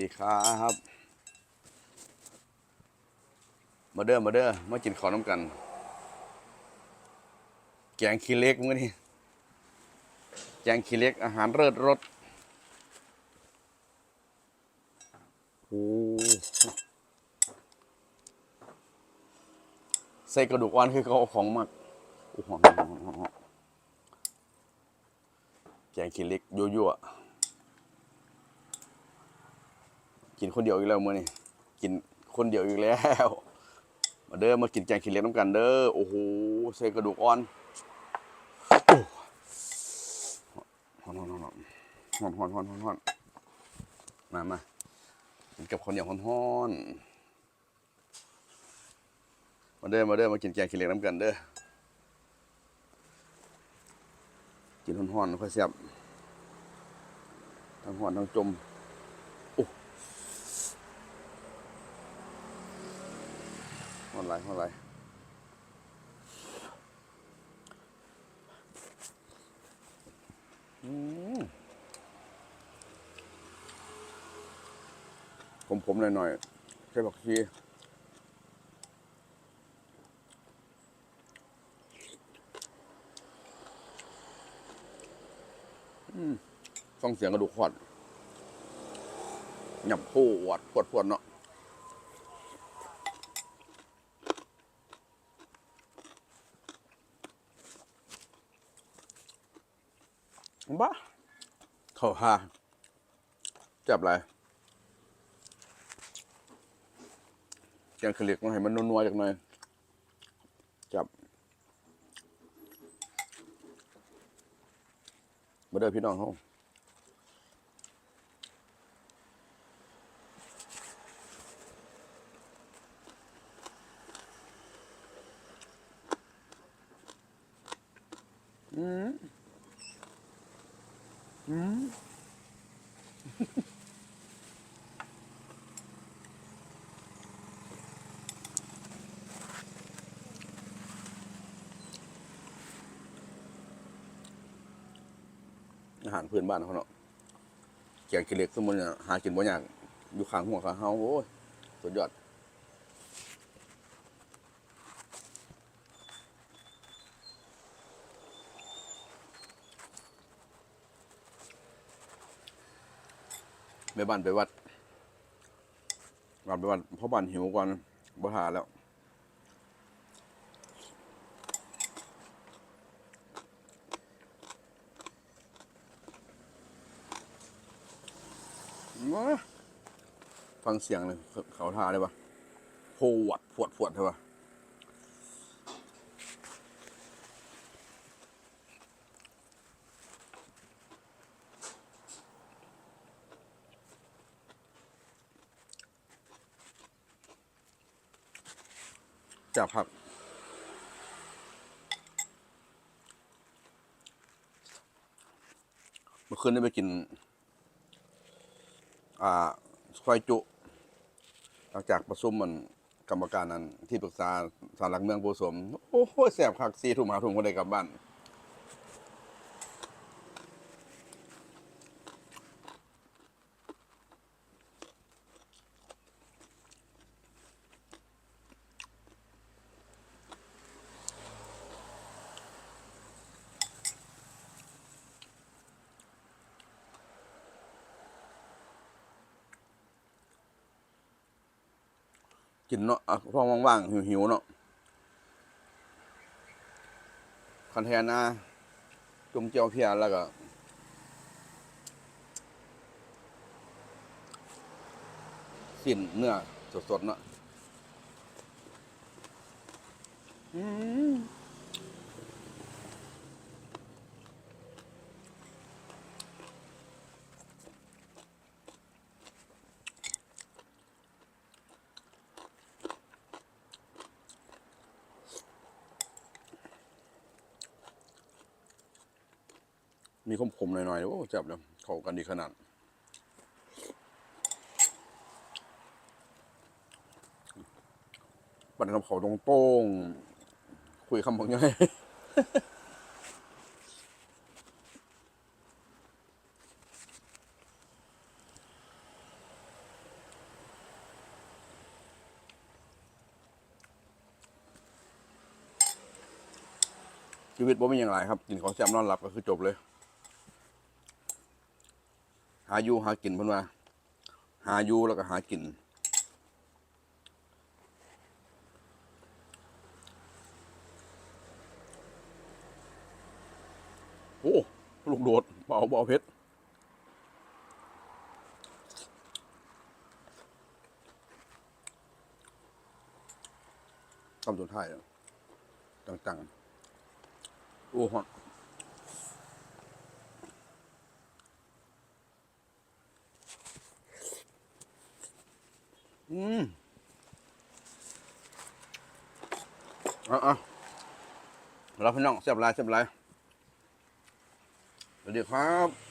ดีครับ มาเด้อมาเด้อมากินข้าวน้ำกัน แกงขี้เล็กมื้อนี้แกงขี้เล็กอาหารเลิศรสโอ้ใส่กระดูกอ่อนคือเขาเอาของมากโอ้โหแกงขี้เล็กยั่วๆ กินคนเดียวอีกแล้วมื้อนี้กินคนเดียวอีกแล้ว มาเด้อมากินแกงขี้เหล็กน้ำกันเด้อโอ้โหใส่กระดูกอ่อนฮอนฮอนฮอนฮอนฮอนฮอนฮอนฮอนมามากินกับคนอย่างฮอนฮอนมาเด้อมาเด้อมากินแกงขี้เหล็กน้ำกันเด้อกินฮอนฮอนค่อยแซ่บทั้งฮอนทั้งจม ไรไม่ไรผมผมหน่อยหน่อยใช่ผักชีฟังเสียงกระดูกขอดหยับคู่อวดพวดพวดเนาะ บ้าเข้าท่าจับอะไรแกงขล็กมาให้มันนัวๆจากหน่อย จับมาเด้อพี่น้องเขาอืม อืมอาหารพื้นบ้านเขาเนาะแกงขี้เหล็กสมมุติเนี่ยหากินบ่ยากอยู่ข้างหัวข้างเฮาโอ้ยสุดยอด ไปบ้านไปวัดบ้านไปวัดเพราะบ้านหิวก่อนบ่หาแล้วมาฟังเสียงเลยเขาทาได้ปะโหวดปวดปวดใช่ปะ จับผับ เมื่อคืนได้ไปกิน อ่าซอยจุ หลังจากประชุมมันกรรมการนั้นที่ปรึกษาสารหลักเมืองโพสม โอ้โหแสบคักซีทุ่มหาทุ่มคนใดกลับบ้าน กินเนาะอะว่างๆหิวๆเนาะคอนเทนนะจุ่มเจียวเพียแล้วก็สิ้นเนื้อสดๆเนาะอืม มีขมขมหน่อยๆโอ้จ็บแล้วเข้ากันดีขนาดบันทำเขาตรงๆคุยคำบางอย่างชีวิตบ่มีอย่างไรครับ กินของแซมนอนหลับก็คือจบเลย หาอยู่หากินเพิ่นว่าหาอยู่แล้วก็หากินโอ้ลูกโดดเบาเบาเพชรคำสุดท้ายแล้วจังๆโอ้ฮอน อืมเอะอะเราพี่น้องเสียบลายเสียบลายสวัสดีครับ